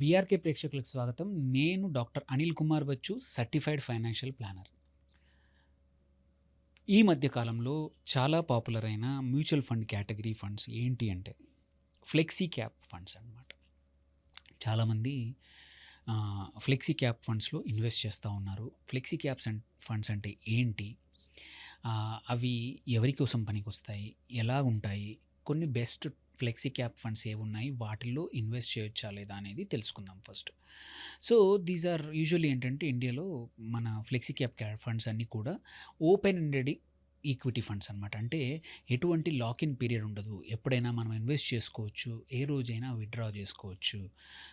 BRK ప్రేక్షకులకు స్వాగతం. నేను doctor Anil Kumar Bachchu certified financial planner. ఈ మధ్యకాలంలో చాలా పాపులర్ అయిన మ్యూచువల్ ఫండ్ కేటగిరీ ఫండ్స్ ఏంటి అంటే ఫ్లెక్సీ క్యాప్ ఫండ్స్ అన్నమాట. చాలామంది ఫ్లెక్సీ క్యాప్ ఫండ్స్లో ఇన్వెస్ట్ చేస్తూ ఉన్నారు. ఫ్లెక్సీ క్యాప్స్ అండ్ ఫండ్స్ అంటే ఏంటి? అవి ఎవరి కోసం పనికి వస్తాయి ఎలా ఉంటాయి? కొన్ని బెస్ట్ ఫ్లెక్సీ క్యాప్ ఫండ్స్ ఏవి ఉన్నాయి వాటిల్లో ఇన్వెస్ట్ చేయొచ్చా లేదా అనేది తెలుసుకుందాం first. So these are usually ఏంటంటే ఇండియాలో మన ఫ్లెక్సీ క్యాప్ క్యాప్ ఫండ్స్ అన్నీ కూడా ఓపెన్ ఎండెడ్ ఈక్విటీ ఫండ్స్ అనమాట అంటే ఎటువంటి లాక్ ఇన్ పీరియడ్ ఉండదు. ఎప్పుడైనా మనం ఇన్వెస్ట్ చేసుకోవచ్చు. ఏ రోజైనా విత్డ్రా చేసుకోవచ్చు.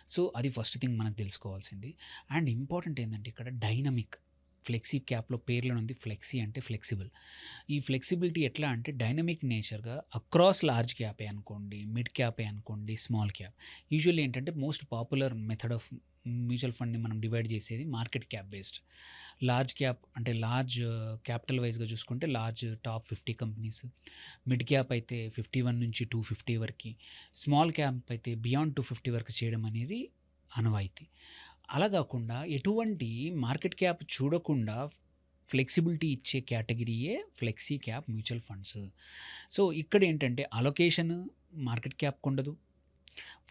సో అది ఫస్ట్ థింగ్ మనకు తెలుసుకోవాల్సింది. అండ్ ఇంపార్టెంట్ ఏంటంటే ఇక్కడ డైనమిక్ ఫ్లెక్సీ క్యాప్లో పేర్లో ఉంది ఫ్లెక్సీ అంటే ఫ్లెక్సిబుల్. ఈ ఫ్లెక్సిబిలిటీ ఎట్లా అంటే డైనమిక్ నేచర్గా అక్రాస్ లార్జ్ క్యాపే అనుకోండి మిడ్ క్యాపే అనుకోండి స్మాల్ క్యాప్. యూజువల్లీ ఏంటంటే most popular method of mutual ఫండ్ని మనం డివైడ్ చేసేది market cap based. Large cap అంటే లార్జ్ క్యాపిటల్ వైజ్గా చూసుకుంటే large top fifty companies mid cap అయితే ఫిఫ్టీ వన్ నుంచి టూ ఫిఫ్టీ వరకు స్మాల్ క్యాప్ అయితే బియాండ్ టూ ఫిఫ్టీ వరకు చేయడం అనేది అనవాయితీ అలా కాకుండా ఎటువంటి మార్కెట్ క్యాప్ చూడకుండా ఫ్లెక్సిబిలిటీ ఇచ్చే కేటగిరీయే flexi cap mutual funds. So ఇక్కడ ఏంటంటే అలొకేషన్ మార్కెట్ క్యాప్ ఉండదు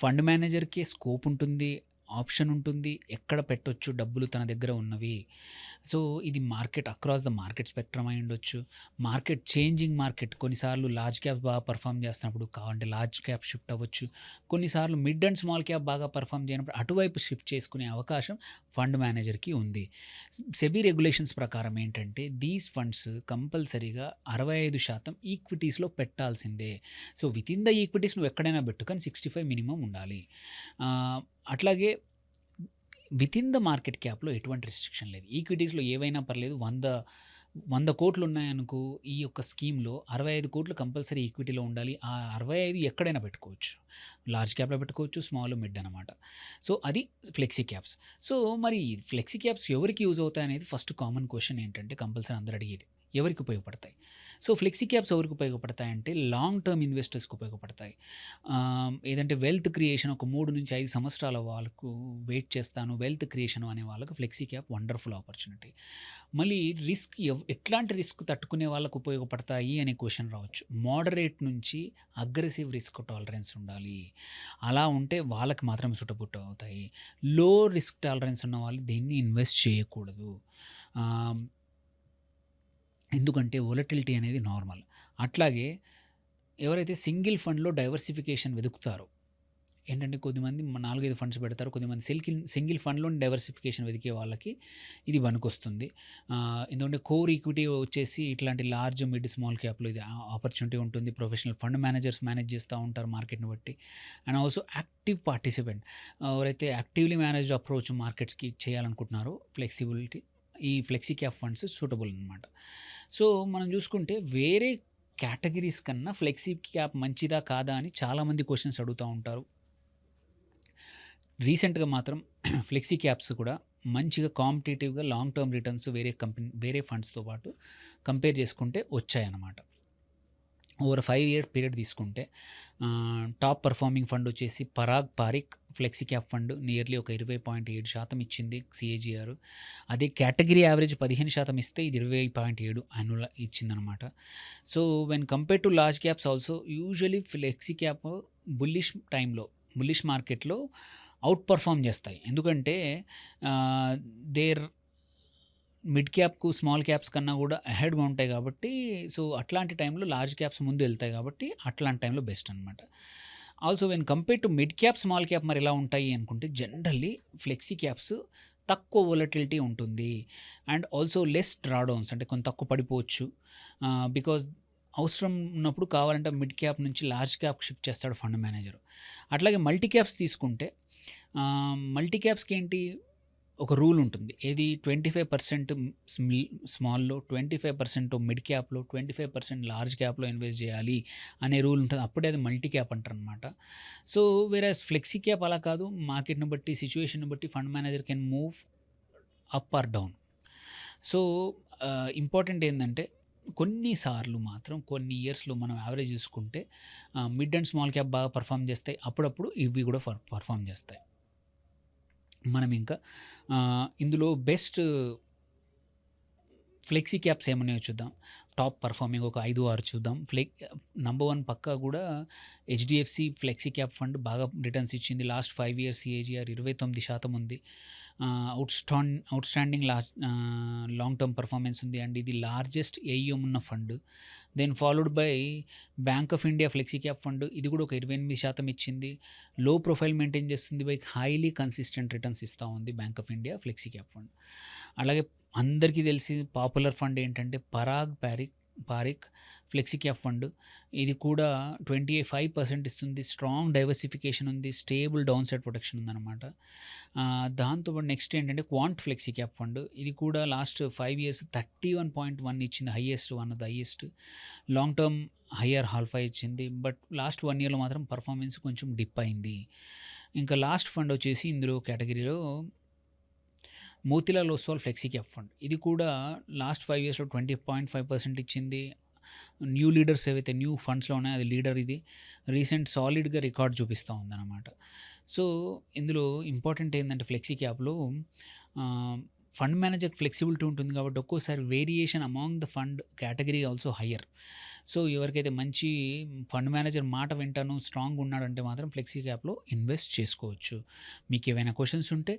ఫండ్ మేనేజర్కి స్కోప్ ఉంటుంది. ఆప్షన్ ఉంటుంది. ఎక్కడ పెట్టొచ్చు? డబ్బులు తన దగ్గర ఉన్నవి. సో ఇది market across the market spectrum అయి ఉండొచ్చు. మార్కెట్ చేంజింగ్ మార్కెట్ కొన్నిసార్లు లార్జ్ క్యాప్ బాగా పర్ఫామ్ చేస్తున్నప్పుడు కావాలంటే లార్జ్ క్యాప్ షిఫ్ట్ అవ్వచ్చు. కొన్నిసార్లు మిడ్ అండ్ స్మాల్ క్యాప్ బాగా పర్ఫామ్ చేయనప్పుడు అటువైపు షిఫ్ట్ చేసుకునే అవకాశం ఫండ్ మేనేజర్కి ఉంది. సెబీ రెగ్యులేషన్స్ ప్రకారం ఏంటంటే దీస్ ఫండ్స్ కంపల్సరీగా అరవై ఐదు శాతం ఈక్విటీస్లో పెట్టాల్సిందే. So within the equities నువ్వు ఎక్కడైనా పెట్టు కానీ సిక్స్టీ ఫైవ్ మినిమం ఉండాలి అట్లాగే విత్ ఇన్ ద మార్కెట్ క్యాప్లో ఎటువంటి రిస్ట్రిక్షన్ లేదు. ఈక్విటీస్లో ఏవైనా పర్లేదు వంద వంద కోట్లు ఉన్నాయనుకో ఈ యొక్క స్కీమ్లో అరవై ఐదు కోట్లు కంపల్సరీ ఈక్విటీలో ఉండాలి. ఆ అరవై ఐదు ఎక్కడైనా పెట్టుకోవచ్చు. లార్జ్ క్యాప్లో పెట్టుకోవచ్చు స్మాల్ మిడ్ అనమాట సో అది ఫ్లెక్సీ క్యాప్స్ సో మరి ఫ్లెక్సీ క్యాప్స్ ఎవరికి యూజ్ అవుతాయి అనేది ఫస్ట్ కామన్ క్వశ్చన్ ఏంటంటే కంపల్సరీ అందరు అడిగేది. ఎవరికి ఉపయోగపడతాయి? సో ఫ్లెక్సీ క్యాప్స్ ఎవరికి ఉపయోగపడతాయి అంటే లాంగ్ టర్మ్ ఇన్వెస్టర్స్కి ఉపయోగపడతాయి. ఏదంటే వెల్త్ క్రియేషన్ ఒక మూడు నుంచి ఐదు సంవత్సరాల వాళ్ళకు వెయిట్ చేస్తాను. వెల్త్ క్రియేషన్ అనే వాళ్ళకు ఫ్లెక్సీ క్యాప్ వండర్ఫుల్ ఆపర్చునిటీ. మళ్ళీ రిస్క్ ఎవ్ ఎట్లాంటి రిస్క్ తట్టుకునే వాళ్ళకు ఉపయోగపడతాయి అనే క్వశ్చన్ రావచ్చు. మోడరేట్ నుంచి అగ్రెసివ్ రిస్క్ టాలరెన్స్ ఉండాలి. అలా ఉంటే వాళ్ళకి మాత్రమే సుటబుట్ అవుతాయి. లో రిస్క్ టాలరెన్స్ ఉన్న వాళ్ళు దీన్ని ఇన్వెస్ట్ చేయకూడదు. ఎందుకంటే వొలటిలిటీ అనేది నార్మల్ అట్లాగే ఎవరైతే సింగిల్ ఫండ్లో డైవర్సిఫికేషన్ వెతుకుతారో ఏంటంటే కొద్దిమంది నాలుగైదు ఫండ్స్ పెడతారు కొద్దిమంది సిల్కిల్ సింగిల్ ఫండ్లో డైవర్సిఫికేషన్ వెతికే వాళ్ళకి ఇది పనికొస్తుంది. ఎందుకంటే కోర్ ఈక్విటీ వచ్చేసి ఇట్లాంటి లార్జ్ మిడ్ స్మాల్ క్యాప్లో ఇది ఆపర్చునిటీ ఉంటుంది. ప్రొఫెషనల్ ఫండ్ మేనేజర్స్ మేనేజ్ చేస్తూ ఉంటారు మార్కెట్ని బట్టి. అండ్ ఆల్సో యాక్టివ్ పార్టిసిపెంట్ ఎవరైతే యాక్టివ్లీ మేనేజ్డ్ అప్రోచ్ మార్కెట్స్కి చేయాలనుకుంటున్నారో ఫ్లెక్సిబిలిటీ ఈ ఫ్లెక్సీ క్యాప్ ఫండ్స్ సూటబుల్ అనమాట సో మనం చూసుకుంటే వేరే కేటగిరీస్ కన్నా ఫ్లెక్సీ క్యాప్ మంచిదా కాదా అని చాలామంది క్వశ్చన్స్ అడుగుతూ ఉంటారు. రీసెంట్గా మాత్రం ఫ్లెక్సీ క్యాప్స్ కూడా మంచిగా కాంపిటేటివ్గా లాంగ్ టర్మ్ రిటర్న్స్ వేరే కంపెనీ వేరే ఫండ్స్తో పాటు కంపేర్ చేసుకుంటే వచ్చాయన్నమాట. ఓవర్ ఫైవ్ ఇయర్ పీరియడ్ తీసుకుంటే టాప్ పర్ఫార్మింగ్ ఫండ్ వచ్చేసి Parag Parikh flexi cap fund nearly ఒక ఇరవై పాయింట్ ఏడు శాతం ఇచ్చింది సిఏజీఆర్. అదే కేటగిరీ యావరేజ్ పదిహేను శాతం ఇస్తే ఇది ఇరవై పాయింట్ ఏడు annual ఇచ్చిందనమాట so when compare to large caps also usually flexi cap bullish టైంలో బుల్లిష్ మార్కెట్లో అవుట్ పర్ఫామ్ చేస్తాయి. ఎందుకంటే దేర్ మిడ్ క్యాప్కు స్మాల్ క్యాప్స్ కన్నా కూడా అహెడ్గా ఉంటాయి కాబట్టి సో అట్లాంటి టైంలో లార్జ్ క్యాప్స్ ముందు వెళ్తాయి కాబట్టి అట్లాంటి టైంలో బెస్ట్ అనమాట also when compare to mid cap small cap మరి ఎలా ఉంటాయి అనుకుంటే జనరల్లీ ఫ్లెక్సీ క్యాప్స్ తక్కువ వొలటిలిటీ ఉంటుంది. అండ్ ఆల్సో లెస్ డ్రాడౌన్స్ అంటే కొంత తక్కువ పడిపోవచ్చు. బికాజ్ అవసరం ఉన్నప్పుడు కావాలంటే మిడ్ క్యాప్ నుంచి లార్జ్ క్యాప్ షిఫ్ట్ చేస్తాడు ఫండ్ మేనేజర్ అట్లాగే మల్టీ క్యాప్స్ తీసుకుంటే మల్టీ క్యాప్స్కి ఏంటి ఒక రూల్ ఉంటుంది. ఏది ట్వంటీ ఫైవ్ పర్సెంట్ స్మాల్లో ట్వంటీ ఫైవ్ పర్సెంట్ మిడ్ క్యాప్లో ట్వంటీ ఫైవ్ పర్సెంట్ లార్జ్ క్యాప్లో ఇన్వెస్ట్ చేయాలి అనే రూల్ ఉంటుంది. అప్పుడే అది మల్టీ క్యాప్ అంటారనమాట. సో వేరే ఫ్లెక్సీ క్యాప్ అలా కాదు. మార్కెట్ని బట్టి సిచ్యువేషన్ని బట్టి fund manager can move up or down. So important ఏంటంటే కొన్నిసార్లు మాత్రం కొన్ని ఇయర్స్లో మనం యావరేజ్ చూసుకుంటే మిడ్ అండ్ స్మాల్ క్యాప్ బాగా పర్ఫామ్ చేస్తాయి. అప్పుడప్పుడు ఇవి కూడా పర్ఫామ్ చేస్తాయి. మనం ఇంకా ఇందులో బెస్ట్ ఫ్లెక్సీ క్యాప్స్ ఏమున్నాయో చూద్దాం. టాప్ పర్ఫార్మింగ్ ఒక 5, 6 చూద్దాం. ఫ్లెక్ నంబర్ వన్ పక్క కూడా హెచ్డిఎఫ్సి ఫ్లెక్సీ క్యాప్ ఫండ్ బాగా రిటర్న్స్ ఇచ్చింది. లాస్ట్ ఫైవ్ ఇయర్స్ ఏజీఆర్ ఇరవై తొమ్మిది శాతం ఉంది. ఆహ్, outstand outstanding last long term performance ఉంది. అండ్ ఇది లార్జెస్ట్ ఏఈఎం ఉన్న fund. Then followed by bank of India flexi cap fund. ఇది కూడా ఒక 28% ఇచ్చింది. లో ప్రొఫైల్ మెయింటైన్ చేస్తుంది. బై హైలీ కన్సిస్టెంట్ రిటర్న్స్ ఇస్తూ ఉంది bank of India flexi cap fund. అలాగే అందరికీ తెలిసి పాపులర్ ఫండ్ ఏంటంటే Parag Parikh Parikh flexi cap fund. ఇది కూడా 25% ఇస్తుంది. స్ట్రాంగ్ డైవర్సిఫికేషన్ ఉంది. స్టేబుల్ డౌన్ సైడ్ ప్రొటెక్షన్ ఉందన్నమాట. దాంతోపాటు నెక్స్ట్ ఏంటంటే క్వాంట్ ఫ్లెక్సీ క్యాప్ ఫండ్. ఇది కూడా లాస్ట్ ఫైవ్ ఇయర్స్ 31.1 ఇచ్చింది. Highest one of the highest. Long term higher హాల్ఫై ఇచ్చింది. బట్ లాస్ట్ వన్ ఇయర్‌లో మాత్రం పర్ఫార్మెన్స్ కొంచెం డిప్ అయింది. ఇంకా లాస్ట్ ఫండ్ వచ్చేసి ఇందులో కేటగిరీలో Motilal Oswal flexi cap fund. ఇది కూడా లాస్ట్ ఫైవ్ ఇయర్స్‌లో 20.5% ఇచ్చింది. న్యూ లీడర్స్ ఏవైతే న్యూ ఫండ్స్‌లో ఉన్నాయో అది లీడర్ ఇది. రీసెంట్ సాలిడ్‌గా రికార్డ్ చూపిస్తూ ఉందన్నమాట. సో, ఇందులో ఇంపార్టెంట్ ఏంటంటే ఫ్లెక్సీ క్యాప్‌లో ఫండ్ మేనేజర్ ఫ్లెక్సిబిలిటీ ఉంటుంది కాబట్టి ఒక్కోసారి variation among the fund category also higher so, ఎవరికైతే మంచి ఫండ్ మేనేజర్ మాట వింటాను, స్ట్రాంగ్‌గా ఉన్నాడంటే మాత్రం ఫ్లెక్సీ క్యాప్‌లో ఇన్వెస్ట్ చేసుకోవచ్చు. మీకు ఏవైనా క్వశ్చన్స్ ఉంటే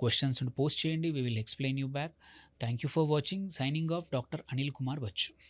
క్వశ్చన్స్ ఉంటే పోస్ట్ చేయండి. We will explain you back. Thank you for watching. Signing off doctor Anil Kumar Bachchu.